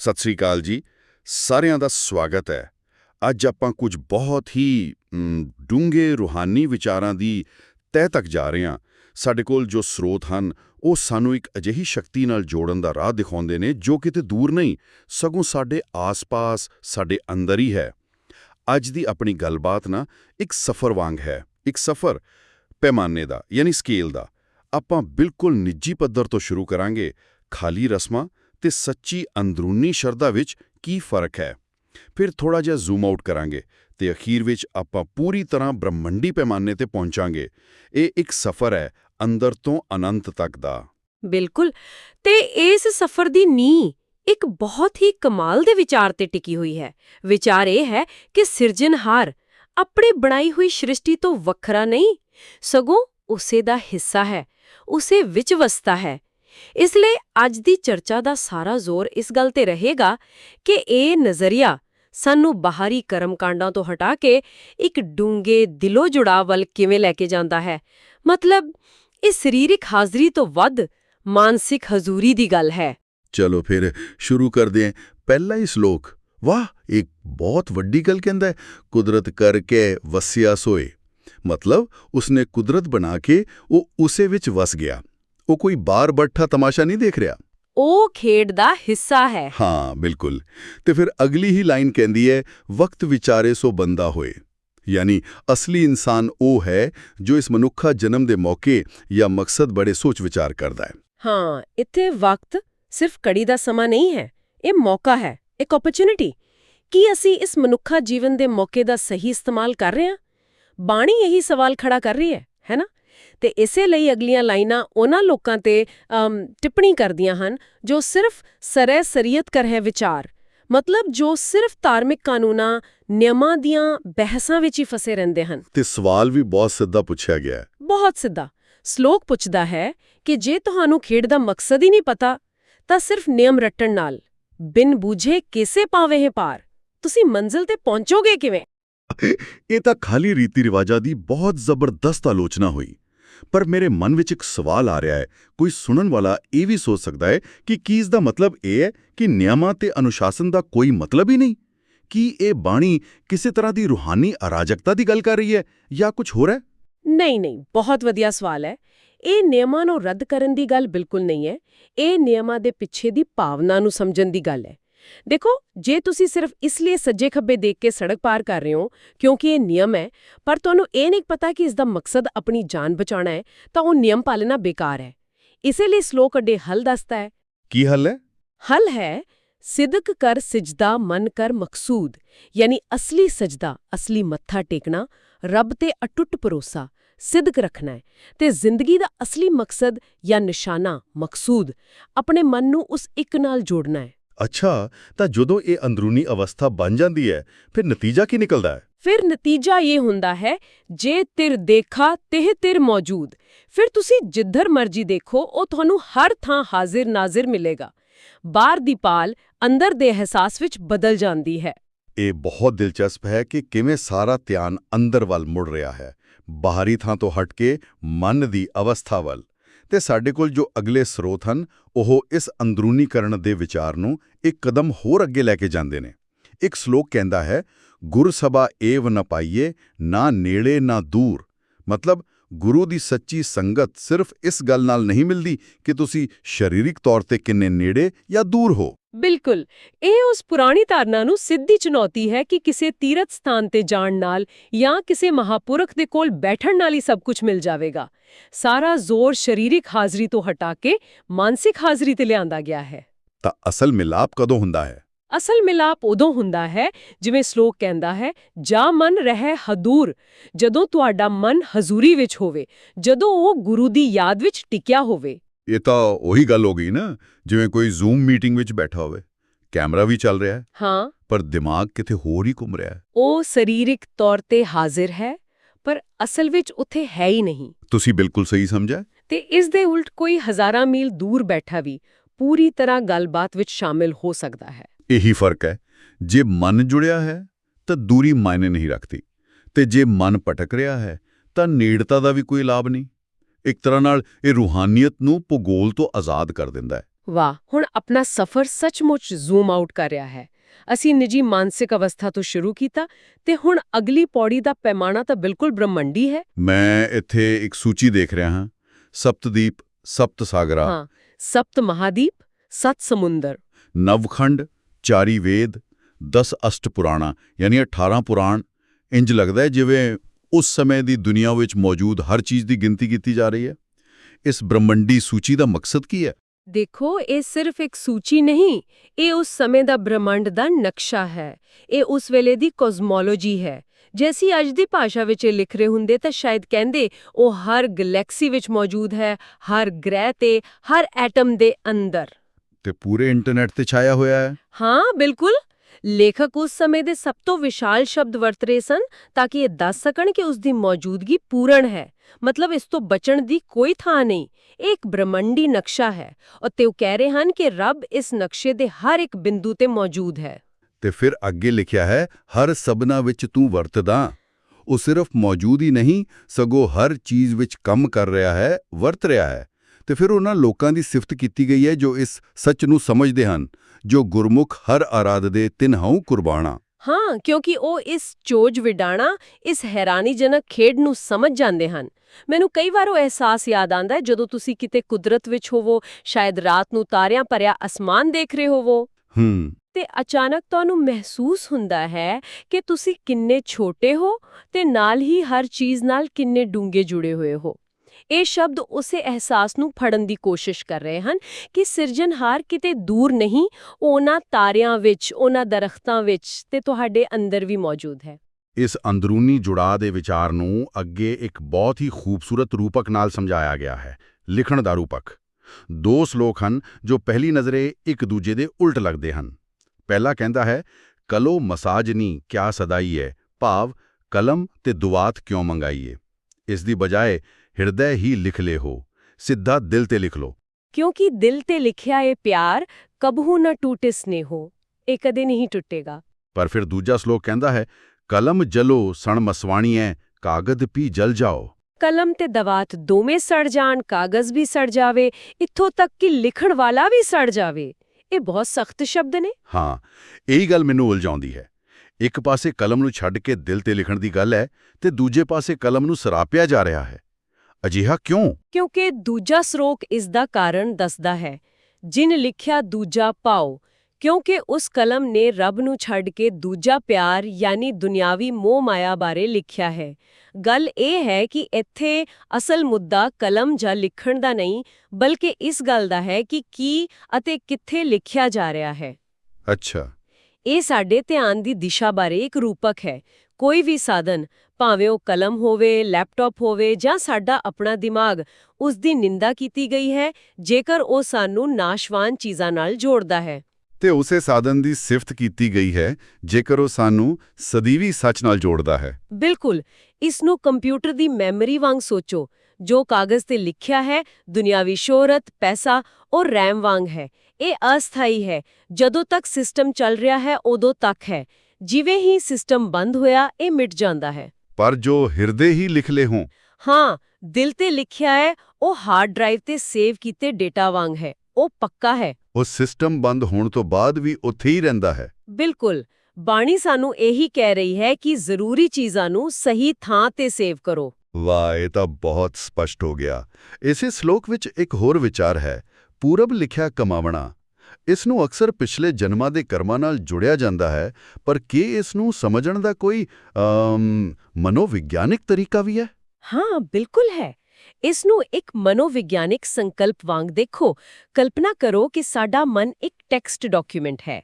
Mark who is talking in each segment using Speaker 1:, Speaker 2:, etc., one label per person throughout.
Speaker 1: ਸਤਿ ਸ੍ਰੀ ਅਕਾਲ ਜੀ। ਸਾਰਿਆਂ ਦਾ ਸਵਾਗਤ ਹੈ। ਅੱਜ ਆਪਾਂ ਕੁਝ ਬਹੁਤ ਹੀ ਡੂੰਘੇ ਰੂਹਾਨੀ ਵਿਚਾਰਾਂ ਦੀ ਤਹਿ ਤੱਕ ਜਾ ਰਹੇ ਹਾਂ। ਸਾਡੇ ਕੋਲ ਜੋ ਸਰੋਤ ਹਨ, ਉਹ ਸਾਨੂੰ ਇੱਕ ਅਜਿਹੀ ਸ਼ਕਤੀ ਨਾਲ ਜੋੜਨ ਦਾ ਰਾਹ ਦਿਖਾਉਂਦੇ ਨੇ ਜੋ ਕਿਤੇ ਦੂਰ ਨਹੀਂ, ਸਗੋਂ ਸਾਡੇ ਆਸ-ਪਾਸ, ਸਾਡੇ ਅੰਦਰ ਹੀ ਹੈ। ਅੱਜ ਦੀ ਆਪਣੀ ਗੱਲਬਾਤ ਨਾ ਇੱਕ ਸਫ਼ਰ ਵਾਂਗ ਹੈ। ਇੱਕ ਸਫ਼ਰ ਪੈਮਾਨੇ ਦਾ, ਯਾਨੀ ਸਕੇਲ ਦਾ। ਆਪਾਂ ਬਿਲਕੁਲ ਨਿੱਜੀ ਪੱਧਰ ਤੋਂ ਸ਼ੁਰੂ ਕਰਾਂਗੇ। ਖਾਲੀ ਰਸਮਾਂ ਤੇ ਸੱਚੀ ਅੰਦਰੂਨੀ ਸ਼ਰਧਾ ਵਿੱਚ ਕੀ ਫ਼ਰਕ ਹੈ? ਫਿਰ ਥੋੜਾ ਜਿਹਾ ਜ਼ੂਮ ਆਊਟ ਕਰਾਂਗੇ ਤੇ ਅਖੀਰ ਵਿੱਚ ਆਪਾਂ ਪੂਰੀ ਤਰ੍ਹਾਂ ਬ੍ਰਹਮੰਡੀ ਪੈਮਾਨੇ ਤੇ ਪਹੁੰਚਾਂਗੇ। ਇਹ ਇੱਕ ਸਫ਼ਰ ਹੈ ਅੰਦਰ ਤੋਂ ਅਨੰਤ ਤੱਕ ਦਾ।
Speaker 2: ਬਿਲਕੁਲ। ਤੇ ਇਸ ਸਫ਼ਰ ਦੀ ਨੀਂਹ ਇੱਕ ਬਹੁਤ ਹੀ ਕਮਾਲ ਦੇ ਵਿਚਾਰ ਤੇ ਟਿਕੀ ਹੋਈ ਹੈ। ਵਿਚਾਰ ਇਹ ਹੈ ਕਿ ਸਿਰਜਣਹਾਰ ਆਪਣੇ ਬਣਾਈ ਹੋਈ ਸ੍ਰਿਸ਼ਟੀ ਤੋਂ ਵੱਖਰਾ ਨਹੀਂ, ਸਗੋਂ ਉਸੇ ਦਾ ਹਿੱਸਾ ਹੈ, ਉਸੇ ਵਿੱਚ ਵਸਤਾ ਹੈ। ਇਸ ਲਈ ਅੱਜ ਦੀ ਚਰਚਾ ਦਾ ਸਾਰਾ ਜ਼ੋਰ ਇਸ ਗੱਲ ਤੇ ਰਹੇਗਾ ਕਿ ਇਹ ਨਜ਼ਰੀਆ ਸਾਨੂੰ ਬਾਹਰੀ ਕਰਮਕਾਂਡਾਂ ਤੋਂ ਹਟਾ ਕੇ ਇੱਕ ਡੂੰਘੇ ਦਿਲੋਂ ਜੁੜਾਅ ਵੱਲ ਕਿਵੇਂ ਲੈ ਕੇ ਜਾਂਦਾ ਹੈ। ਮਤਲਬ, ਇਹ ਸਰੀਰਕ ਹਾਜ਼ਰੀ ਤੋਂ ਵੱਧ ਮਾਨਸਿਕ ਹਜ਼ੂਰੀ ਦੀ ਗੱਲ ਹੈ।
Speaker 3: ਚਲੋ ਫਿਰ, ਸ਼ੁਰੂ ਕਰਦੇ ਹਾਂ। ਪਹਿਲਾ ਹੀ ਸ਼ਲੋਕ, ਵਾਹ ਇੱਕ ਬਹੁਤ ਵੱਡੀ ਗੱਲ ਕਹਿੰਦਾ ਹੈ, ਕੁਦਰਤ ਕਰਕੇ ਵਸਿਆ ਸੋਏ। ਮਤਲਬ, ਉਸਨੇ ਕੁਦਰਤ ਬਣਾ ਕੇ ਉਹ ਉਸੇ ਵਿੱਚ ਵਸ ਗਿਆ। ਉਹ ਕੋਈ ਬਾਰ ਬੱਠਾ ਤਮਾਸ਼ਾ ਨਹੀਂ ਦੇਖ ਰਿਹਾ
Speaker 2: ਉਹ ਖੇਡ ਦਾ ਹਿੱਸਾ ਹੈ
Speaker 3: ਹਾਂ ਬਿਲਕੁਲ ਤੇ ਫਿਰ ਅਗਲੀ ਹੀ ਲਾਈਨ ਕਹਿੰਦੀ ਹੈ ਵਕਤ ਵਿਚਾਰੇ ਸੋ ਬੰਦਾ ਹੋਏ ਯਾਨੀ ਅਸਲੀ ਇਨਸਾਨ ਉਹ ਹੈ ਜੋ ਇਸ ਮਨੁੱਖਾ ਜਨਮ ਦੇ ਮੌਕੇ ਜਾਂ ਮਕਸਦ ਬੜੇ ਸੋਚ ਵਿਚਾਰ ਕਰਦਾ ਹੈ
Speaker 2: ਹਾਂ ਇੱਥੇ ਵਕਤ ਸਿਰਫ ਕੜੀ ਦਾ ਸਮਾਂ ਨਹੀਂ ਹੈ ਇਹ ਮੌਕਾ ਹੈ ਇੱਕ ਓਪਰਚ्युनिटी ਕੀ ਅਸੀਂ ਇਸ ਮਨੁੱਖਾ ਜੀਵਨ ਦੇ ਮੌਕੇ ਦਾ ਸਹੀ ਇਸਤੇਮਾਲ ਕਰ ਰਹੇ ਹਾਂ ਬਾਣੀ ਇਹੀ ਸਵਾਲ ਖੜਾ ਕਰ ਰਹੀ ਹੈ ਹੈ ਤੇ ਇਸੇ ਲਈ ਅਗਲੀਆਂ ਲਾਈਨਾਂ ਉਹਨਾਂ ਲੋਕਾਂ ਤੇ ਟਿੱਪਣੀ ਕਰਦੀਆਂ ਹਨ ਜੋ ਸਿਰਫ ਸਰੈ ਸਰੀਅਤ ਕਰ ਹੈ ਵਿਚਾਰ ਮਤਲਬ ਜੋ ਸਿਰਫ ਧਾਰਮਿਕ ਕਾਨੂੰਨਾਂ ਨਿਯਮਾਂ ਦੀਆਂ ਬਹਿਸਾਂ ਵਿੱਚ ਹੀ ਫਸੇ ਰਹਿੰਦੇ ਹਨ।
Speaker 3: ਤੇ ਸਵਾਲ ਵੀ ਬਹੁਤ ਸਿੱਧਾ ਪੁੱਛਿਆ ਗਿਆ ਹੈ।
Speaker 2: ਬਹੁਤ ਸਿੱਧਾ। ਸ਼ਲੋਕ ਪੁੱਛਦਾ ਹੈ ਕਿ ਜੇ ਤੁਹਾਨੂੰ ਖੇਡ ਦਾ ਮਕਸਦ ਹੀ ਨਹੀਂ ਪਤਾ ਤਾਂ ਸਿਰਫ ਨਿਯਮ ਰੱਟਣ ਨਾਲ ਬਿਨ ਬੂਝੇ ਕਿਸੇ ਪਾਵੇ ਹੈ ਪਾਰ? ਤੁਸੀਂ ਮੰਜ਼ਿਲ ਤੇ ਪਹੁੰਚੋਗੇ ਕਿਵੇਂ?
Speaker 3: ਇਹ ਤਾਂ ਖਾਲੀ ਰੀਤੀ ਰਿਵਾਜਾਂ ਦੀ ਬਹੁਤ ਜ਼ਬਰਦਸਤ ਆਲੋਚਨਾ ਹੋਈ। ਪਰ ਮੇਰੇ ਮਨ ਵਿੱਚ ਇੱਕ ਸਵਾਲ ਆ ਰਿਹਾ ਹੈ। ਕੋਈ ਸੁਣਨ ਵਾਲਾ ਇਹ ਵੀ ਸੋਚ ਸਕਦਾ ਹੈ ਕਿ ਕੀ ਇਸ ਦਾ ਮਤਲਬ ਇਹ ਹੈ ਕਿ ਨਿਯਮਾਂ ਤੇ ਅਨੁਸ਼ਾਸਨ ਦਾ ਕੋਈ ਮਤਲਬ ਹੀ ਨਹੀਂ? ਕੀ ਇਹ ਬਾਣੀ ਕਿਸੇ ਤਰ੍ਹਾਂ ਦੀ ਰੂਹਾਨੀ ਅਰਾਜਕਤਾ ਦੀ ਗੱਲ ਕਰ ਰਹੀ ਹੈ ਜਾਂ ਕੁਝ ਹੋਰ ਹੈ?
Speaker 2: ਨਹੀਂ ਨਹੀਂ, ਬਹੁਤ ਵਧੀਆ ਸਵਾਲ ਹੈ। ਇਹ ਨਿਯਮਾਂ ਨੂੰ ਰੱਦ ਕਰਨ ਦੀ ਗੱਲ ਬਿਲਕੁਲ ਨਹੀਂ ਹੈ। ਇਹ ਨਿਯਮਾਂ ਦੇ ਪਿੱਛੇ ਦੀ ਭਾਵਨਾ ਨੂੰ ਸਮਝਣ ਦੀ ਗੱਲ ਹੈ। ਦੇਖੋ ਜੇ ਤੁਸੀਂ ਸਿਰਫ ਇਸ ਲਈ ਸੱਜੇ ਖੱਬੇ ਦੇਖ ਕੇ ਸੜਕ ਪਾਰ ਕਰ ਰਹੇ ਹੋ ਕਿਉਂਕਿ ਇਹ ਨਿਯਮ ਹੈ ਪਰ ਤੁਹਾਨੂੰ ਇਹ ਨਹੀਂ ਪਤਾ ਕਿ ਇਸ ਦਾ ਮਕਸਦ ਆਪਣੀ ਜਾਨ ਬਚਾਉਣਾ ਹੈ ਤਾਂ ਉਹ ਨਿਯਮ ਪਾਲਣਾ ਬੇਕਾਰ ਹੈ। ਇਸੇ ਲਈ ਸ਼ਲੋਕ ਅੱਡੇ ਹੱਲ ਦੱਸਦਾ ਹੈ।
Speaker 3: ਕੀ ਹੱਲ ਹੈ?
Speaker 2: ਹੱਲ ਹੈ ਸਿਦਕ ਕਰ ਸਿਜਦਾ ਮਨ ਕਰ ਮਕਸੂਦ ਯਾਨੀ ਅਸਲੀ ਸਜਦਾ ਅਸਲੀ ਮੱਥਾ ਟੇਕਣਾ ਰੱਬ ਤੇ ਅਟੁੱਟ ਭਰੋਸਾ ਸਿਦਕ ਰੱਖਣਾ ਹੈ। ਤੇ ਜ਼ਿੰਦਗੀ ਦਾ ਅਸਲੀ ਮਕਸਦ ਜਾਂ ਨਿਸ਼ਾਨਾ ਮਕਸੂਦ ਆਪਣੇ ਮਨ ਨੂੰ ਉਸ ਇੱਕ ਨਾਲ ਜੋੜਨਾ ਹੈ।
Speaker 3: ਅੱਛਾ ਤਾਂ ਜਦੋਂ ਇਹ ਅੰਦਰੂਨੀ ਅਵਸਥਾ ਬਣ ਜਾਂਦੀ ਹੈ ਫਿਰ ਨਤੀਜਾ ਕੀ ਨਿਕਲਦਾ ਹੈ?
Speaker 2: ਫਿਰ ਨਤੀਜਾ ਇਹ ਹੁੰਦਾ ਹੈ ਜੇ ਤਿਰ ਦੇਖਾ ਤਿਹ ਤਿਰ ਮੌਜੂਦ। ਫਿਰ ਤੁਸੀਂ ਜਿੱਧਰ ਮਰਜ਼ੀ ਦੇਖੋ ਉਹ ਤੁਹਾਨੂੰ ਹਰ ਥਾਂ ਹਾਜ਼ਰ ਨਾਜ਼ਰ ਮਿਲੇਗਾ। ਬਾਹਰ ਦੀ ਪਾਲ ਅੰਦਰ ਦੇ ਅਹਿਸਾਸ ਵਿੱਚ ਬਦਲ ਜਾਂਦੀ ਹੈ।
Speaker 3: ਇਹ ਬਹੁਤ ਦਿਲਚਸਪ ਹੈ ਕਿ ਕਿਵੇਂ ਸਾਰਾ ਧਿਆਨ ਅੰਦਰ ਵੱਲ ਮੁੜ ਰਿਹਾ ਹੈ। ਬਾਹਰੀ ਥਾਂ ਤੋਂ ਹਟ ਕੇ ਮਨ ਦੀ ਅਵਸਥਾ ਵੱਲ। ਤੇ ਸਾਡੇ ਕੋਲ ਜੋ ਅਗਲੇ ਸਰੋਤ ਹਨ, ਉਹ ਇਸ ਅੰਦਰੂਨੀਕਰਨ ਦੇ ਵਿਚਾਰ ਨੂੰ ਇੱਕ ਕਦਮ ਹੋਰ ਅੱਗੇ ਲੈ ਕੇ ਜਾਂਦੇ ਨੇ। ਇੱਕ ਸ਼ਲੋਕ ਕਹਿੰਦਾ ਹੈ ਗੁਰ ਸਭਾ ਏਵ ਨ ਪਾਈਏ, ਨਾ ਨੇੜੇ ਨਾ ਦੂਰ। ਮਤਲਬ ਗੁਰੂ ਦੀ ਸੱਚੀ ਸੰਗਤ ਸਿਰਫ ਇਸ ਗੱਲ ਨਾਲ ਨਹੀਂ ਮਿਲਦੀ ਕਿ ਤੁਸੀਂ ਸਰੀਰਕ ਤੌਰ ਤੇ ਕਿੰਨੇ ਨੇੜੇ ਜਾਂ ਦੂਰ ਹੋ।
Speaker 2: ਬਿਲਕੁਲ। ਇਹ ਉਸ ਪੁਰਾਣੀ ਧਾਰਨਾ ਨੂੰ ਸਿੱਧੀ ਚੁਣੌਤੀ ਹੈ ਕਿ ਕਿਸੇ ਤੀਰਥ ਸਥਾਨ ਤੇ ਜਾਣ ਨਾਲ ਜਾਂ ਕਿਸੇ ਮਹਾਪੁਰਖ ਦੇ ਕੋਲ ਬੈਠਣ ਨਾਲ ਹੀ ਸਭ ਕੁਝ ਮਿਲ ਜਾਵੇਗਾ। ਸਾਰਾ ਜ਼ੋਰ ਸਰੀਰਕ ਹਾਜ਼ਰੀ ਤੋਂ ਹਟਾ ਕੇ ਮਾਨਸਿਕ ਹਾਜ਼ਰੀ ਤੇ ਲਿਆਂਦਾ ਗਿਆ ਹੈ।
Speaker 3: ਤਾਂ ਅਸਲ ਮਿਲਾਪ ਕਦੋਂ ਹੁੰਦਾ ਹੈ?
Speaker 2: ਅਸਲ ਮਿਲਾਪ ਉਦੋਂ ਹੁੰਦਾ ਹੈ ਜਿਵੇਂ ਸ਼ਲੋਕ ਕਹਿੰਦਾ ਹੈ ਜਾ ਮਨ ਰਹਿ ਹਦੂਰ ਜਦੋਂ ਤੁਹਾਡਾ ਮਨ ਹਜ਼ੂਰੀ ਵਿੱਚ ਹੋਵੇ ਜਦੋਂ ਉਹ ਗੁਰੂ ਦੀ ਯਾਦ ਵਿੱਚ ਟਿਕਿਆ ਹੋਵੇ।
Speaker 3: ਇਹ ਤਾਂ ਉਹੀ ਗੱਲ ਹੋ ਗਈ ਨਾ ਜਿਵੇਂ ਕੋਈ ਜ਼ੂਮ ਮੀਟਿੰਗ ਵਿੱਚ ਬੈਠਾ ਹੋਵੇ। ਕੈਮਰਾ ਵੀ ਚੱਲ ਰਿਹਾ ਹੈ।
Speaker 2: ਹਾਂ।
Speaker 3: ਪਰ ਦਿਮਾਗ ਕਿਤੇ ਹੋਰ ਹੀ ਘੁੰਮ ਰਿਹਾ ਹੈ।
Speaker 2: ਉਹ ਸਰੀਰਕ ਤੌਰ ਤੇ ਹਾਜ਼ਰ ਹੈ ਪਰ ਅਸਲ ਵਿੱਚ ਉੱਥੇ ਹੈ ਹੀ ਨਹੀਂ।
Speaker 3: ਤੁਸੀਂ ਬਿਲਕੁਲ ਸਹੀ ਸਮਝਿਆ।
Speaker 2: ਤੇ ਇਸ ਦੇ ਉਲਟ ਕੋਈ ਹਜ਼ਾਰਾਂ ਮੀਲ ਦੂਰ ਬੈਠਾ ਵੀ ਪੂਰੀ ਤਰ੍ਹਾਂ ਗੱਲਬਾਤ ਵਿੱਚ ਸ਼ਾਮਿਲ ਹੋ ਸਕਦਾ ਹੈ।
Speaker 3: ਇਹੀ ਫ਼ਰਕ ਹੈ। ਜੇ ਮਨ ਜੁੜਿਆ ਹੈ ਤਾਂ ਦੂਰੀ ਮਾਇਨੇ ਨਹੀਂ ਰੱਖਦੀ। ਤੇ ਜੇ ਮਨ ਭਟਕ ਰਿਹਾ ਹੈ ਤਾਂ ਨੇੜਤਾ ਦਾ ਵੀ ਕੋਈ ਲਾਭ ਨਹੀਂ। ਇੱਕ ਤਰ੍ਹਾਂ ਨਾਲ ਇਹ ਰੂਹਾਨੀਅਤ ਨੂੰ ਭੂਗੋਲ ਤੋਂ ਆਜ਼ਾਦ ਕਰ ਦਿੰਦਾ ਹੈ।
Speaker 2: ਵਾਹ ਹੁਣ ਆਪਣਾ ਸਫ਼ਰ ਸੱਚਮੁੱਚ ਜ਼ੂਮ ਆਊਟ ਕਰ ਰਿਹਾ ਹੈ। ਅਸੀਂ ਨਿੱਜੀ ਮਾਨਸਿਕ ਅਵਸਥਾ ਤੋਂ ਸ਼ੁਰੂ ਕੀਤਾ ਤੇ ਹੁਣ ਅਗਲੀ ਪੌੜੀ ਦਾ ਪੈਮਾਨਾ ਤਾਂ ਬਿਲਕੁਲ ਬ੍ਰਹਮੰਡੀ ਹੈ।
Speaker 3: ਮੈਂ ਇੱਥੇ ਇੱਕ ਸੂਚੀ ਦੇਖ ਰਿਹਾ ਹਾਂ। ਸਪਤਦੀਪ ਸਪਤ ਸਾਗਰਾ।
Speaker 2: ਹਾਂ ਸਪਤ ਮਹਾਦੀਪ ਸੱਤ ਸਮੁੰਦਰ।
Speaker 3: ਨਵਖੰਡ ਚਾਰੀ ਵੇਦ 10 ਅਸ਼ਟ ਪੁਰਾਣਾ, ਯਾਨੀ 18 ਪੁਰਾਣ ਇੰਜ ਲੱਗਦਾ ਹੈ ਜਿਵੇਂ ਉਸ ਸਮੇਂ ਦੀ ਦੁਨੀਆ ਵਿੱਚ ਮੌਜੂਦ ਹਰ ਚੀਜ਼ ਦੀ ਗਿਣਤੀ ਕੀਤੀ ਜਾ ਰਹੀ ਹੈ। ਇਸ ਬ੍ਰਹਮੰਡੀ ਸੂਚੀ ਦਾ ਮਕਸਦ ਕੀ ਹੈ?
Speaker 2: ਦੇਖੋ, ਇਹ ਸਿਰਫ ਇੱਕ ਸੂਚੀ ਨਹੀਂ, ਇਹ ਉਸ ਸਮੇਂ ਦਾ ਬ੍ਰਹਮੰਡ ਦਾ ਨਕਸ਼ਾ ਹੈ। ਇਹ ਉਸ ਵੇਲੇ ਦੀ ਕੋਸਮੋਲੋਜੀ ਹੈ। ਜੇ ਅਸੀਂ ਅੱਜ ਦੀ ਭਾਸ਼ਾ ਵਿੱਚ ਇਹ ਲਿਖ ਰਹੇ ਹੁੰਦੇ ਤਾਂ ਸ਼ਾਇਦ ਕਹਿੰਦੇ, ਉਹ ਹਰ ਗੈਲੈਕਸੀ ਵਿੱਚ ਮੌਜੂਦ ਹੈ, ਹਰ ਗ੍ਰਹਿ ਤੇ, ਹਰ ਐਟਮ ਦੇ ਅੰਦਰ।
Speaker 3: ਤੇ ਪੂਰੇ ਇੰਟਰਨੈਟ ਤੇ ਛਾਇਆ ਹੋਇਆ ਹੈ।
Speaker 2: ਹਾਂ ਬਿਲਕੁਲ। ਲੇਖਕ ਉਸ ਸਮੇਂ ਦੇ ਸਭ ਤੋਂ ਵਿਸ਼ਾਲ ਸ਼ਬਦ ਵਰਤ ਰਹੇ ਸਨ ਤਾਂ ਕਿ ਇਹ ਦੱਸ ਸਕਣ ਕਿ ਉਸ ਦੀ ਮੌਜੂਦਗੀ ਪੂਰਨ ਹੈ। ਮਤਲਬ ਇਸ ਤੋਂ ਬਚਣ ਦੀ ਕੋਈ ਥਾਂ ਨਹੀਂ। ਇਹ ਇੱਕ ਬ੍ਰਹਮੰਡੀ ਨਕਸ਼ਾ ਹੈ ਅਤੇ ਉਹ ਕਹਿ ਰਹੇ ਹਨ ਕਿ ਰੱਬ ਇਸ ਨਕਸ਼ੇ ਦੇ ਹਰ ਇੱਕ ਬਿੰਦੂ ਤੇ ਮੌਜੂਦ ਹੈ।
Speaker 3: ਤੇ ਫਿਰ ਅੱਗੇ ਲਿਖਿਆ ਹੈ ਹਰ ਸਬਨਾ ਵਿੱਚ ਤੂੰ ਵਰਤਦਾ। ਉਹ ਸਿਰਫ ਮੌਜੂਦ ਹੀ ਨਹੀਂ ਸਗੋਂ ਹਰ ਚੀਜ਼ ਵਿੱਚ ਕੰਮ ਕਰ ਰਿਹਾ ਹੈ ਵਰਤ ਰਿਹਾ ਹੈ। ਤੇ ਫਿਰ ਉਹਨਾਂ ਲੋਕਾਂ ਦੀ ਸਿਫਤ ਕੀਤੀ ਗਈ ਹੈ ਜੋ ਇਸ ਸੱਚ ਨੂੰ ਸਮਝਦੇ ਹਨ ਜੋ ਗੁਰਮੁਖ ਹਰ ਆਰਾਧ ਦੇ ਤਿਨਹੂ ਕੁਰਬਾਨਾ
Speaker 2: ਹਾਂ ਕਿਉਂਕਿ ਉਹ ਇਸ ਚੋਜ ਵਿਡਾਣਾ ਇਸ ਹੈਰਾਨੀਜਨਕ ਖੇਡ ਨੂੰ ਸਮਝ ਜਾਂਦੇ ਹਨ। ਮੈਨੂੰ ਕਈ ਵਾਰ ਉਹ ਅਹਿਸਾਸ ਯਾਦ ਆਉਂਦਾ ਹੈ ਜਦੋਂ ਤੁਸੀਂ ਕਿਤੇ ਕੁਦਰਤ ਵਿੱਚ ਹੋਵੋ ਸ਼ਾਇਦ ਰਾਤ ਨੂੰ ਤਾਰਿਆਂ ਭਰਿਆ ਅਸਮਾਨ ਦੇਖ ਰਹੇ ਹੋਵੋ।
Speaker 3: ਹੂੰ।
Speaker 2: ਤੇ ਅਚਾਨਕ ਤੁਹਾਨੂੰ ਮਹਿਸੂਸ ਹੁੰਦਾ ਹੈ ਕਿ ਤੁਸੀਂ ਕਿੰਨੇ ਛੋਟੇ ਹੋ ਤੇ ਨਾਲ ਹੀ ਹਰ ਚੀਜ਼ ਨਾਲ ਕਿੰਨੇ ਡੂੰਘੇ ਜੁੜੇ ਹੋਏ ਹੋ। ਇਹ ਸ਼ਬਦ ਉਸੇ ਅਹਿਸਾਸ ਨੂੰ ਫੜਨ ਦੀ ਕੋਸ਼ਿਸ਼ ਕਰ ਰਹੇ ਹਨ ਕਿ ਸਿਰਜਣਹਾਰ ਕਿਤੇ ਦੂਰ ਨਹੀਂ, ਉਹਨਾਂ ਤਾਰਿਆਂ ਵਿੱਚ, ਉਹਨਾਂ ਦਰਖਤਾਂ ਵਿੱਚ ਤੇ ਤੁਹਾਡੇ ਅੰਦਰ ਵੀ ਮੌਜੂਦ ਹੈ।
Speaker 3: ਇਸ ਅੰਦਰੂਨੀ ਜੁੜਾਅ ਦੇ ਵਿਚਾਰ ਨੂੰ ਅੱਗੇ ਇੱਕ ਬਹੁਤ ਹੀ ਖੂਬਸੂਰਤ ਰੂਪਕ ਨਾਲ ਸਮਝਾਇਆ ਗਿਆ ਹੈ, ਲਿਖਣ ਦਾ ਰੂਪਕ। ਦੋ ਸ਼ਲੋਕ ਹਨ ਜੋ ਪਹਿਲੀ ਨਜ਼ਰੇ ਇੱਕ ਦੂਜੇ ਦੇ ਉਲਟ ਲੱਗਦੇ ਹਨ। ਪਹਿਲਾ ਕਹਿੰਦਾ ਹੈ, ਕਲੋ ਮਸਾਜਨੀ, ਕਿਆ ਸਦਾਈ ਹੈ ਭਾਵ, ਕਲਮ ਤੇ ਦੁਆਤ ਕਿਉਂ ਮੰਗਾਈਏ? ਇਸ ਦੀ ਬਜਾਏ ਹਿਰਦੈ ਹੀ ਲਿਖ ਲੇ ਹੋ ਸਿੱਧਾ ਦਿਲ ਤੇ ਲਿਖ ਲੋ
Speaker 2: ਕਿਉਂਕਿ ਦਿਲ ਤੇ ਲਿਖਿਆ ਇਹ ਪਿਆਰ ਕਬਹੂ ਨਾ ਟੂਟੇ ਸਨੇਹੋ ਇਹ ਕਦੇ ਨਹੀਂ ਟੁੱਟੇਗਾ।
Speaker 3: ਪਰ ਫਿਰ ਦੂਜਾ ਸ਼ਲੋਕ ਕਹਿੰਦਾ ਹੈ ਕਲਮ ਜਲੋ ਸਣ ਮਸਵਾਣੀਐ ਕਾਗਦ ਪੀ ਜਲ ਜਾਓ।
Speaker 2: ਕਲਮ ਤੇ ਦਵਾਤ ਦੋਵੇਂ ਸੜ ਜਾਣ ਕਾਗਜ਼ ਵੀ ਸੜ ਜਾਵੇ ਇੱਥੋਂ ਤੱਕ ਕਿ ਲਿਖਣ ਵਾਲਾ ਵੀ ਸੜ ਜਾਵੇ। ਇਹ ਬਹੁਤ ਸਖਤ ਸ਼ਬਦ ਨੇ।
Speaker 3: ਹਾਂ ਇਹੀ ਗੱਲ ਮੈਨੂੰ ਉਲਝਾਉਂਦੀ ਹੈ। ਇੱਕ ਪਾਸੇ ਕਲਮ ਨੂੰ ਛੱਡ ਕੇ ਦਿਲ ਤੇ ਲਿਖਣ ਦੀ ਗੱਲ ਹੈ ਤੇ ਦੂਜੇ ਪਾਸੇ ਕਲਮ ਨੂੰ ਸਰਾਪਿਆ ਜਾ ਰਿਹਾ ਹੈ। ਅਜਿਹਾ ਕਿਉਂ?
Speaker 2: ਕਿਉਂਕਿ ਦੂਜਾ ਸ਼ਲੋਕ ਇਸ ਦਾ ਕਾਰਨ ਦੱਸਦਾ ਹੈ। ਜਿਨ ਲਿਖਿਆ ਦੂਜਾ ਪਾਓ ਕਿਉਂਕਿ ਉਸ ਕਲਮ ਨੇ ਰੱਬ ਨੂੰ ਛੱਡ ਕੇ ਦੂਜਾ ਪਿਆਰ ਯਾਨੀ ਦੁਨਿਆਵੀ ਮੋਹ ਮਾਇਆ ਬਾਰੇ ਲਿਖਿਆ ਹੈ। ਗੱਲ ਇਹ ਹੈ ਕਿ ਇੱਥੇ ਅਸਲ ਮੁੱਦਾ ਕਲਮ ਜਾਂ ਲਿਖਣ ਦਾ ਨਹੀਂ ਬਲਕਿ ਇਸ ਗੱਲ ਦਾ ਹੈ ਕਿ ਕੀ ਅਤੇ ਕਿੱਥੇ ਲਿਖਿਆ ਜਾ ਰਿਹਾ ਹੈ।
Speaker 3: ਅੱਛਾ।
Speaker 2: ਇਹ ਸਾਡੇ ਧਿਆਨ ਦੀ ਦਿਸ਼ਾ ਬਾਰੇ ਇੱਕ ਰੂਪਕ ਹੈ। ਕੋਈ ਵੀ ਸਾਧਨ ਭਾਵੇਂ ਉਹ ਕਲਮ ਹੋਵੇ ਲੈਪਟਾਪ ਹੋਵੇ ਜਾਂ ਸਾਡਾ ਆਪਣਾ ਦਿਮਾਗ ਉਸ ਦੀ ਨਿੰਦਾ ਕੀਤੀ ਗਈ ਹੈ ਜੇਕਰ ਉਹ ਸਾਨੂੰ ਨਾਸ਼ਵਾਨ ਚੀਜ਼ਾਂ ਨਾਲ ਜੋੜਦਾ ਹੈ।
Speaker 3: ਤੇ ਉਸੇ ਸਾਧਨ ਦੀ ਸਿਫਤ ਕੀਤੀ ਗਈ ਹੈ ਜੇਕਰ ਉਹ ਸਾਨੂੰ ਸਦੀਵੀ ਸੱਚ ਨਾਲ ਜੋੜਦਾ ਹੈ।
Speaker 2: ਬਿਲਕੁਲ ਇਸ ਨੂੰ ਕੰਪਿਊਟਰ ਦੀ ਮੈਮਰੀ ਵਾਂਗ ਸੋਚੋ ਜੋ ਕਾਗਜ਼ ਤੇ ਲਿਖਿਆ ਹੈ ਦੁਨਿਆਵੀ ਸ਼ੋਹਰਤ ਪੈਸਾ ਔਰ ਰੈਮ ਵਾਂਗ ਹੈ। ਇਹ ਅਸਥਾਈ ਹੈ ਜਦੋਂ ਤੱਕ ਸਿਸਟਮ ਚੱਲ ਰਿਹਾ ਹੈ ਉਦੋਂ ਤੱਕ ਹੈ। ਜਿਵੇਂ ਹੀ ਸਿਸਟਮ ਬੰਦ ਹੋਇਆ ਇਹ ਮਿਟ ਜਾਂਦਾ ਹੈ।
Speaker 3: ਪਰ ਜੋ ਹਿਰਦੇ ਹੀ ਲਿਖ ਲੇ ਹੋਂ
Speaker 2: ਹਾਂ ਦਿਲ ਤੇ ਲਿਖਿਆ ਹੈ ਉਹ ਹਾਰਡ ਡਰਾਈਵ ਤੇ ਸੇਵ ਕੀਤੇ ਡੇਟਾ ਵਾਂਗ ਹੈ ਉਹ ਪੱਕਾ ਹੈ।
Speaker 3: ਉਹ ਸਿਸਟਮ ਬੰਦ ਹੋਣ ਤੋਂ ਬਾਅਦ ਵੀ ਉੱਥੇ ਹੀ ਰਹਿੰਦਾ ਹੈ।
Speaker 2: ਬਿਲਕੁਲ ਬਾਣੀ ਸਾਨੂੰ ਇਹੀ ਕਹਿ ਰਹੀ ਹੈ ਕਿ ਜ਼ਰੂਰੀ ਚੀਜ਼ਾਂ ਨੂੰ ਸਹੀ ਥਾਂ ਤੇ ਸੇਵ ਕਰੋ।
Speaker 3: ਵਾਹ ਇਹ ਤਾਂ ਬਹੁਤ ਸਪਸ਼ਟ ਹੋ ਗਿਆ। ਇਸੇ ਸ਼ਲੋਕ ਵਿੱਚ ਇੱਕ ਹੋਰ ਵਿਚਾਰ ਹੈ ਪੂਰਬ ਲਿਖਿਆ ਕਮਾਵਣਾ। ਇਸ ਨੂੰ ਅਕਸਰ ਪਿਛਲੇ ਜਨਮਾਂ ਦੇ ਕਰਮਾਂ ਨਾਲ ਜੁੜਿਆ ਜਾਂਦਾ ਹੈ ਪਰ ਕੀ ਇਸ ਨੂੰ ਸਮਝਣ ਦਾ ਕੋਈ ਮਨੋਵਿਗਿਆਨਿਕ ਤਰੀਕਾ ਵੀ ਹੈ?
Speaker 2: ਹਾਂ ਬਿਲਕੁਲ ਹੈ। ਇਸ ਨੂੰ ਇੱਕ ਮਨੋਵਿਗਿਆਨਿਕ ਸੰਕਲਪ ਵਾਂਗ ਦੇਖੋ। ਕਲਪਨਾ ਕਰੋ ਕਿ ਸਾਡਾ ਮਨ ਇੱਕ ਟੈਕਸਟ ਡਾਕੂਮੈਂਟ ਹੈ।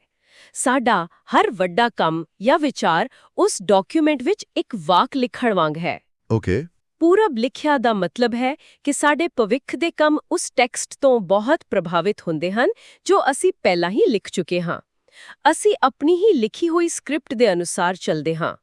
Speaker 2: ਸਾਡਾ ਹਰ ਵੱਡਾ ਕੰਮ ਜਾਂ ਵਿਚਾਰ ਉਸ ਡਾਕੂਮੈਂਟ ਵਿੱਚ ਇੱਕ ਵਾਕ ਲਿਖਣ ਵਾਂਗ ਹੈ।
Speaker 3: ਓਕੇ।
Speaker 2: ਪੂਰਬ ਲਿਖਿਆ ਦਾ ਮਤਲਬ ਹੈ ਕਿ ਸਾਡੇ ਭਵਿੱਖ ਦੇ ਕੰਮ ਉਸ ਟੈਕਸਟ ਤੋਂ ਬਹੁਤ ਪ੍ਰਭਾਵਿਤ ਹੁੰਦੇ ਹਨ, ਜੋ ਅਸੀਂ ਪਹਿਲਾਂ ਹੀ ਲਿਖ ਚੁੱਕੇ ਹਾਂ। ਅਸੀਂ ਆਪਣੀ ਹੀ ਲਿਖੀ ਹੋਈ ਸਕ੍ਰਿਪਟ ਦੇ ਅਨੁਸਾਰ ਚੱਲਦੇ ਹਾਂ।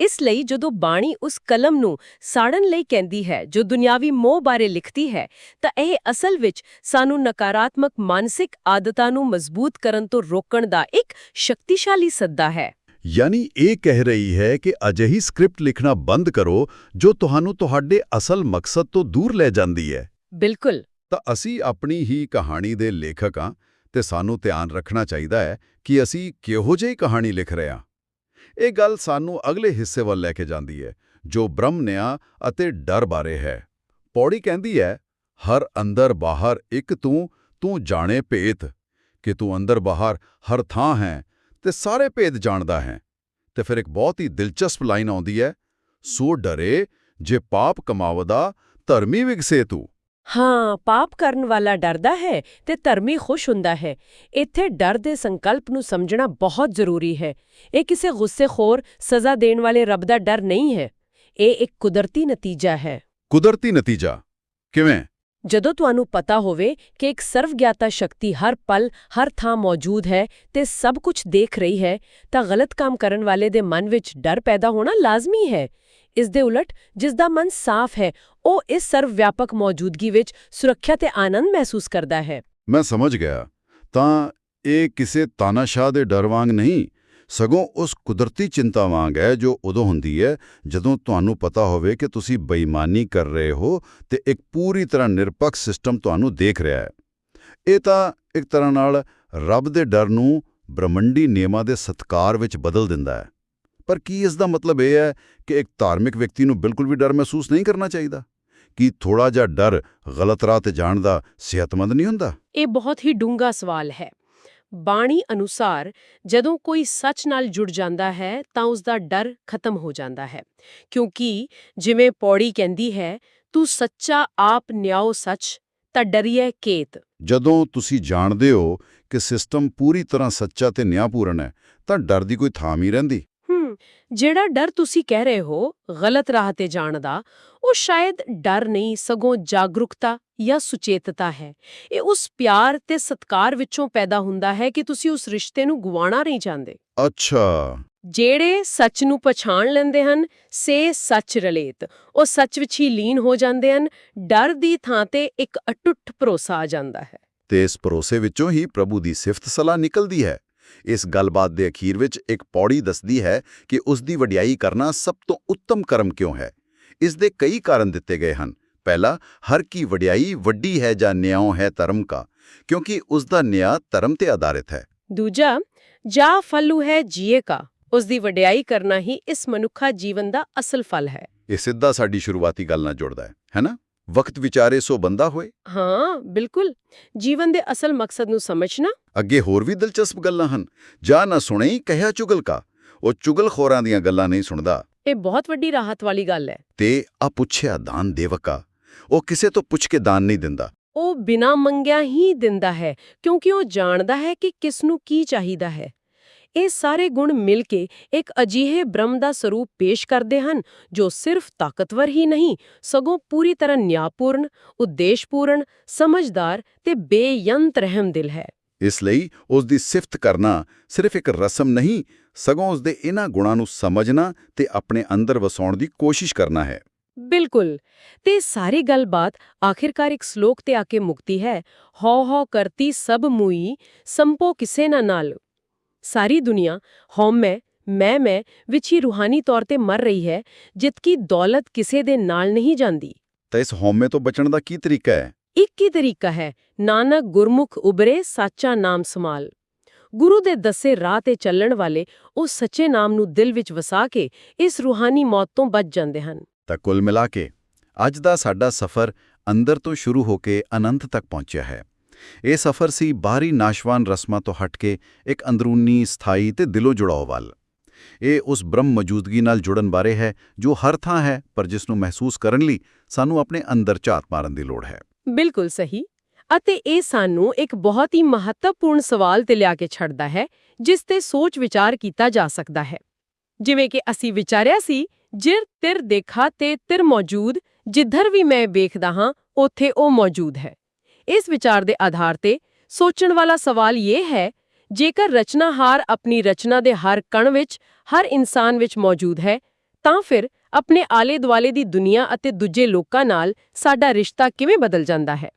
Speaker 2: ਇਸ ਲਈ ਜਦੋਂ ਬਾਣੀ ਉਸ ਕਲਮ ਨੂੰ ਸਾੜਨ ਲਈ ਕਹਿੰਦੀ ਹੈ, ਜੋ ਦੁਨਿਆਵੀ ਮੋਹ ਬਾਰੇ ਲਿਖਦੀ ਹੈ, ਤਾਂ ਇਹ ਅਸਲ ਵਿੱਚ ਸਾਨੂੰ ਨਕਾਰਾਤਮਕ ਮਾਨਸਿਕ ਆਦਤਾਂ ਨੂੰ ਮਜ਼ਬੂਤ ਕਰਨ ਤੋਂ ਰੋਕਣ ਦਾ ਇੱਕ ਸ਼ਕਤੀਸ਼ਾਲੀ ਸੱਦਾ ਹੈ।
Speaker 3: ਯਾਨੀ ਇਹ ਕਹਿ ਰਹੀ ਹੈ ਕਿ ਅਜਿਹੀ ਸਕ੍ਰਿਪਟ ਲਿਖਣਾ ਬੰਦ ਕਰੋ ਜੋ ਤੁਹਾਨੂੰ ਤੁਹਾਡੇ ਅਸਲ ਮਕਸਦ ਤੋਂ ਦੂਰ ਲੈ ਜਾਂਦੀ ਹੈ।
Speaker 2: ਬਿਲਕੁਲ।
Speaker 3: ਤਾਂ ਅਸੀਂ ਆਪਣੀ ਹੀ ਕਹਾਣੀ ਦੇ ਲੇਖਕ ਹਾਂ ਤੇ ਸਾਨੂੰ ਧਿਆਨ ਰੱਖਣਾ ਚਾਹੀਦਾ ਹੈ ਕਿ ਅਸੀਂ ਕਿਹੋ ਜਿਹੀ ਕਹਾਣੀ ਲਿਖ ਰਹੇ ਹਾਂ। ਇਹ ਗੱਲ ਸਾਨੂੰ ਅਗਲੇ ਹਿੱਸੇ ਵੱਲ ਲੈ ਕੇ ਜਾਂਦੀ ਹੈ ਜੋ ਬ੍ਰਹਮ ਨਿਆਂ ਅਤੇ ਡਰ ਬਾਰੇ ਹੈ। ਪੌੜੀ ਕਹਿੰਦੀ ਹੈ ਹਰ ਅੰਦਰ ਬਾਹਰ ਇੱਕ ਤੂੰ ਤੂੰ ਜਾਣੇ ਭੇਤ ਕਿ ਤੂੰ ਅੰਦਰ ਬਾਹਰ ਹਰ ਥਾਂ ਹੈ ਤੇ ਸਾਰੇ ਭੇਦ ਜਾਣਦਾ ਹੈ। ਤੇ ਫਿਰ ਇੱਕ ਬਹੁਤ ਹੀ ਦਿਲਚਸਪ ਲਾਈਨ ਆਉਂਦੀ ਹੈ ਸੋ ਡਰੇ ਜੇ ਪਾਪ ਕਮਾਵਦਾ ਧਰਮੀ ਵਿਗਸੇ ਤੂੰ।
Speaker 2: ਹਾਂ ਪਾਪ ਕਰਨ ਵਾਲਾ ਡਰਦਾ ਹੈ ਤੇ ਧਰਮੀ ਖੁਸ਼ ਹੁੰਦਾ ਹੈ। ਇੱਥੇ ਡਰ ਦੇ ਸੰਕਲਪ ਨੂੰ ਸਮਝਣਾ ਬਹੁਤ ਜ਼ਰੂਰੀ ਹੈ। ਇਹ ਕਿਸੇ ਗੁੱਸੇਖੋਰ ਸਜ਼ਾ ਦੇਣ ਵਾਲੇ ਰੱਬ ਦਾ ਡਰ ਨਹੀਂ ਹੈ। ਇਹ ਇੱਕ ਕੁਦਰਤੀ ਨਤੀਜਾ ਹੈ।
Speaker 3: ਕੁਦਰਤੀ ਨਤੀਜਾ। ਕਿਵੇਂ?
Speaker 2: ਜਦੋਂ ਤੁਹਾਨੂੰ ਪਤਾ ਹੋਵੇ ਕਿ ਇੱਕ ਸਰਵਗਿਆਤਾ ਸ਼ਕਤੀ ਹਰ ਪਲ, ਹਰ ਥਾਂ ਮੌਜੂਦ ਹੈ ਤੇ ਸਭ ਕੁਝ ਦੇਖ ਰਹੀ ਹੈ, ਤਾਂ ਗਲਤ ਕੰਮ ਕਰਨ ਵਾਲੇ ਦੇ ਮਨ ਵਿੱਚ ਡਰ ਪੈਦਾ ਹੋਣਾ ਲਾਜ਼ਮੀ ਹੈ। ਇਸ ਦੇ ਉਲਟ, ਜਿਸ ਦਾ ਮਨ ਸਾਫ਼ ਹੈ, ਉਹ ਇਸ ਸਰਵਵਿਆਪਕ ਮੌਜੂਦਗੀ ਵਿੱਚ ਸੁਰੱਖਿਆ ਤੇ ਆਨੰਦ ਮਹਿਸੂਸ ਕਰਦਾ ਹੈ।
Speaker 3: ਮੈਂ ਸਮਝ ਗਿਆ। ਤਾਂ ਇਹ ਕਿਸੇ ਤਾਨਾਸ਼ਾਹ ਦੇ ਡਰ ਵਾਂਗ ਨਹੀਂ ਸਗੋਂ ਉਸ ਕੁਦਰਤੀ ਚਿੰਤਾ ਵਾਂਗ ਹੈ ਜੋ ਉਦੋਂ ਹੁੰਦੀ ਹੈ ਜਦੋਂ ਤੁਹਾਨੂੰ ਪਤਾ ਹੋਵੇ ਕਿ ਤੁਸੀਂ ਬੇਈਮਾਨੀ ਕਰ ਰਹੇ ਹੋ ਤੇ ਇੱਕ ਪੂਰੀ ਤਰ੍ਹਾਂ ਨਿਰਪੱਖ ਸਿਸਟਮ ਤੁਹਾਨੂੰ ਦੇਖ ਰਿਹਾ ਹੈ। ਇਹ ਤਾਂ ਇੱਕ ਤਰ੍ਹਾਂ ਨਾਲ ਰੱਬ ਦੇ ਡਰ ਨੂੰ ਬ੍ਰਹਮੰਡੀ ਨਿਯਮਾਂ ਦੇ ਸਤਕਾਰ ਵਿੱਚ ਬਦਲ ਦਿੰਦਾ ਹੈ। ਪਰ ਕੀ ਇਸ ਦਾ ਮਤਲਬ ਇਹ ਹੈ ਕਿ ਇੱਕ ਧਾਰਮਿਕ ਵਿਅਕਤੀ ਨੂੰ ਬਿਲਕੁਲ ਵੀ ਡਰ ਮਹਿਸੂਸ ਨਹੀਂ ਕਰਨਾ ਚਾਹੀਦਾ? ਕਿ ਥੋੜਾ ਜਿਹਾ ਡਰ ਗਲਤ ਰਾਹ ਤੇ ਜਾਣ ਦਾ ਸਿਹਤਮੰਦ ਨਹੀਂ ਹੁੰਦਾ?
Speaker 2: ਇਹ ਬਹੁਤ ਹੀ ਡੂੰਘਾ ਸਵਾਲ ਹੈ। ਬਾਣੀ ਅਨੁਸਾਰ ਜਦੋਂ ਕੋਈ ਸੱਚ ਨਾਲ ਜੁੜ ਜਾਂਦਾ ਹੈ, ਤਾਂ ਉਸ ਦਾ ਡਰ ਖਤਮ ਹੋ ਜਾਂਦਾ ਹੈ। ਕਿਉਂਕਿ ਜਿਵੇਂ ਪੌੜੀ ਕਹਿੰਦੀ ਹੈ, ਤੂੰ ਸੱਚਾ ਆਪ ਨਿਆਓ ਸੱਚ, ਤਾਂ ਡਰੀਏ ਕੇਤ।
Speaker 3: ਜਦੋਂ ਤੁਸੀਂ ਜਾਣਦੇ ਹੋ ਕਿ ਸਿਸਟਮ ਪੂਰੀ ਤਰ੍ਹਾਂ ਸੱਚਾ ਤੇ ਨਿਆਂਪੂਰਨ ਹੈ, ਤਾਂ ਡਰ ਦੀ ਕੋਈ ਥਾਂ ਹੀ ਰਹਿੰਦੀ।
Speaker 2: ਜਿਹੜਾ ਡਰ ਤੁਸੀਂ ਕਹਿ ਰਹੇ ਹੋ ਗਲਤ ਰਾਹ ਤੇ ਜਾਣ ਦਾ ਉਹ ਸ਼ਾਇਦ ਡਰ ਨਹੀਂ ਸਗੋਂ ਜਾਗਰੂਕਤਾ ਜਾਂ ਸੁਚੇਤਤਾ ਹੈ। ਇਹ ਉਸ ਪਿਆਰ ਤੇ ਸਤਕਾਰ ਵਿੱਚੋਂ ਪੈਦਾ ਹੁੰਦਾ ਹੈ ਕਿ ਤੁਸੀਂ ਉਸ ਰਿਸ਼ਤੇ ਨੂੰ ਗਵਾਉਣਾ ਨਹੀਂ ਚਾਹੁੰਦੇ।
Speaker 3: ਅੱਛਾ।
Speaker 2: ਜਿਹੜੇ ਸੱਚ ਨੂੰ ਪਛਾਣ ਲੈਂਦੇ ਹਨ ਸੇ ਸੱਚ ਰਲੇਤ। ਉਹ ਸੱਚ ਵਿੱਚ ਹੀ ਲੀਨ ਹੋ ਜਾਂਦੇ ਹਨ। ਡਰ ਦੀ ਥਾਂ ਤੇ ਇੱਕ ਅਟੁੱਟ ਭਰੋਸਾ ਆ ਜਾਂਦਾ ਹੈ।
Speaker 3: ਤੇ ਇਸ ਭਰੋਸੇ ਵਿੱਚੋਂ ਹੀ ਪ੍ਰਭੂ ਦੀ ਸਿਫਤ ਸਲਾਹ ਨਿਕਲਦੀ ਹੈ। ਇਸ ਗੱਲਬਾਤ ਦੇ ਅਖੀਰ ਵਿੱਚ ਇੱਕ ਪੌੜੀ ਦੱਸਦੀ ਹੈ ਕਿ ਉਸ ਦੀ ਵਡਿਆਈ ਕਰਨਾ ਸਭ ਤੋਂ ਉੱਤਮ ਕਰਮ ਕਿਉਂ ਹੈ। ਇਸ ਦੇ ਕਈ ਕਾਰਨ ਦਿੱਤੇ ਗਏ ਹਨ। ਪਹਿਲਾ ਹਰ ਕੀ ਵਡਿਆਈ ਵੱਡੀ ਹੈ ਜਾਂ ਨਿਆਂ ਹੈ ਧਰਮ ਕਾ ਕਿਉਂਕਿ ਉਸ ਦਾ ਨਿਆਂ ਧਰਮ ਤੇ ਆਧਾਰਿਤ ਹੈ।
Speaker 2: ਦੂਜਾ ਜਾ ਫਲੂ ਹੈ ਜੀਏ ਕਾ ਉਸ ਦੀ ਵਡਿਆਈ ਕਰਨਾ ਹੀ ਇਸ ਮਨੁੱਖਾ ਜੀਵਨ ਦਾ ਅਸਲ ਫਲ ਹੈ।
Speaker 3: ਇਹ ਸਿੱਧਾ ਸਾਡੀ ਸ਼ੁਰੂਆਤੀ ਗੱਲ ਨਾਲ ਜੁੜਦਾ ਹੈ ਹੈਨਾ ਵਕਤ ਵਿਚਾਰੇ ਸੋ ਬੰਦਾ ਹੋਏ।
Speaker 2: ਹਾਂ ਬਿਲਕੁਲ। ਜੀਵਨ ਦੇ ਅਸਲ ਮਕਸਦ ਨੂੰ ਸਮਝਣਾ।
Speaker 3: ਅੱਗੇ ਹੋਰ ਵੀ ਦਿਲਚਸਪ ਗੱਲਾਂ ਹਨ। ਜਾ ਨਾ ਸੁਣਈ ਕਹਿਆ ਚੁਗਲ ਕਾ। ਉਹ ਚੁਗਲਖੋਰਾਂ ਦੀਆਂ ਗੱਲਾਂ ਨਹੀਂ ਸੁਣਦਾ।
Speaker 2: ਇਹ ਬਹੁਤ ਵੱਡੀ ਰਾਹਤ ਵਾਲੀ ਗੱਲ ਹੈ।
Speaker 3: ਤੇ ਆ ਪੁੱਛਿਆ ਦਾਨ ਦੇਵਕਾ ਉਹ ਕਿਸੇ ਤੋਂ ਪੁੱਛ ਕੇ ਦਾਨ ਨਹੀਂ ਦਿੰਦਾ।
Speaker 2: ਉਹ ਬਿਨਾਂ ਮੰਗਿਆ ਹੀ ਦਿੰਦਾ ਹੈ ਕਿਉਂਕਿ ਉਹ ਜਾਣਦਾ ਹੈ ਕਿ ਕਿਸ ਨੂੰ ਕੀ ਚਾਹੀਦਾ ਹੈ। ਇਹ ਸਾਰੇ ਗੁਣ ਮਿਲ ਕੇ ਇੱਕ ਅਜੀਹੇ ਬ੍ਰਹਮ ਦਾ ਸਰੂਪ ਪੇਸ਼ ਕਰਦੇ ਹਨ ਜੋ ਸਿਰਫ ਤਾਕਤਵਰ ਹੀ ਨਹੀਂ ਸਗੋਂ ਪੂਰੀ ਤਰ੍ਹਾਂ ਨਿਆਪੂਰਨ ਉਦੇਸ਼ਪੂਰਨ ਸਮਝਦਾਰ ਤੇ ਬੇਯੰਤ ਰਹਿਮਦਿਲ ਹੈ।
Speaker 3: ਇਸ ਲਈ ਉਸ ਦੀ ਸਿਫਤ ਕਰਨਾ ਸਿਰਫ ਇੱਕ ਰਸਮ ਨਹੀਂ ਸਗੋਂ ਉਸ ਦੇ ਇਹਨਾਂ ਗੁਣਾਂ ਨੂੰ ਸਮਝਣਾ ਤੇ ਆਪਣੇ ਅੰਦਰ ਵਸਾਉਣ ਦੀ ਕੋਸ਼ਿਸ਼ ਕਰਨਾ ਹੈ।
Speaker 2: ਬਿਲਕੁਲ। ਤੇ ਸਾਰੀ ਗੱਲਬਾਤ ਆਖਿਰਕਾਰ ਇੱਕ ਸ਼ਲੋਕ ਤੇ ਆ ਕੇ ਮੁਕਤੀ ਹੈ ਹਉ ਹਉ ਕਰਤੀ ਸਭ ਮੂਈ ਸੰਪੋ ਕਿਸੇ ਨਾ ਨਾਲ। ਸਾਰੀ ਦੁਨੀਆ ਹਉਮੈ ਮੈਂ ਮੈਂ ਵਿੱਚ ਹੀ ਰੂਹਾਨੀ ਤੌਰ ਤੇ ਮਰ ਰਹੀ ਹੈ ਜਿਤਕੀ ਦੌਲਤ ਕਿਸੇ ਦੇ ਨਾਲ ਨਹੀਂ ਜਾਂਦੀ।
Speaker 3: ਤਾਂ ਇਸ ਹਉਮੈ ਤੋਂ ਬਚਣ ਦਾ ਕੀ ਤਰੀਕਾ ਹੈ?
Speaker 2: ਇੱਕ ਹੀ ਤਰੀਕਾ ਹੈ? ਨਾਨਕ ਗੁਰਮੁਖ ਉਬਰੇ ਸਾਚਾ ਨਾਮ ਸਮਾਲ ਗੁਰੂ ਦੇ ਦੱਸੇ ਰਾਹ ਤੇ ਚੱਲਣ ਵਾਲੇ ਉਹ ਸੱਚੇ ਨਾਮ ਨੂੰ ਦਿਲ ਵਿੱਚ ਵਸਾ ਕੇ ਇਸ ਰੂਹਾਨੀ ਮੌਤ ਤੋਂ ਬਚ ਜਾਂਦੇ ਹਨ।
Speaker 3: ਤਾਂ ਕੁੱਲ ਮਿਲਾ ਕੇ ਅੱਜ ਦਾ ਸਾਡਾ ਸਫ਼ਰ ਅੰਦਰ ਤੋਂ ਸ਼ੁਰੂ ਹੋ ਕੇ ਅਨੰਤ ਤੱਕ ਪਹੁੰਚਿਆ ਹੈ। ਇਹ ਸਫ਼ਰ ਸੀ ਬਾਹਰੀ ਨਾਸ਼ਵਾਨ ਰਸਮਾਂ ਤੋਂ ਹਟ ਕੇ ਇੱਕ ਅੰਦਰੂਨੀ, ਸਥਾਈ ਤੇ ਦਿਲੋਂ ਜੁੜਾਓ ਵੱਲ। ਇਹ ਉਸ ਬ੍ਰਹਮ ਮੌਜੂਦਗੀ ਨਾਲ ਜੁੜਨ ਬਾਰੇ ਹੈ, ਜੋ ਹਰ ਥਾਂ ਹੈ, ਪਰ ਜਿਸ ਨੂੰ ਮਹਿਸੂਸ ਕਰਨ ਲਈ ਸਾਨੂੰ ਆਪਣੇ ਅੰਦਰ ਝਾਤ ਮਾਰਨ ਦੀ ਲੋੜ ਹੈ।
Speaker 2: ਬਿਲਕੁਲ ਸਹੀ। ਅਤੇ ਇਹ ਸਾਨੂੰ ਇੱਕ ਬਹੁਤ ਹੀ ਮਹੱਤਵਪੂਰਨ ਸਵਾਲ ਤੇ ਲਿਆ ਕੇ ਛੱਡਦਾ ਹੈ, ਜਿਸ ਤੇ ਸੋਚ ਵਿਚਾਰ ਕੀਤਾ ਜਾ ਸਕਦਾ ਹੈ। ਜਿਵੇਂ ਕਿ ਅਸੀਂ ਵਿਚਾਰਿਆ ਸੀ, ਜਿਰ ਤਿਰ ਦੇਖਾ ਤੇ ਤਿਰ ਮੌਜੂਦ, ਜਿੱਧਰ ਵੀ ਮੈਂ ਵੇਖਦਾ ਹਾਂ, ਉੱਥੇ ਉਹ ਮੌਜੂਦ ਹੈ। ਇਸ ਵਿਚਾਰ ਦੇ ਆਧਾਰ ਤੇ ਸੋਚਣ ਵਾਲਾ ਸਵਾਲ ਇਹ ਹੈ, ਜੇਕਰ ਰਚਨਾਹਾਰ ਆਪਣੀ ਰਚਨਾ ਦੇ ਹਰ ਕਣ ਵਿੱਚ, ਹਰ ਇਨਸਾਨ ਵਿੱਚ ਮੌਜੂਦ ਹੈ, ਤਾਂ ਫਿਰ ਆਪਣੇ ਆਲੇ ਦੁਆਲੇ ਦੀ ਦੁਨੀਆ ਅਤੇ ਦੂਜੇ ਲੋਕਾਂ ਨਾਲ ਸਾਡਾ ਰਿਸ਼ਤਾ ਕਿਵੇਂ ਬਦਲ ਜਾਂਦਾ ਹੈ?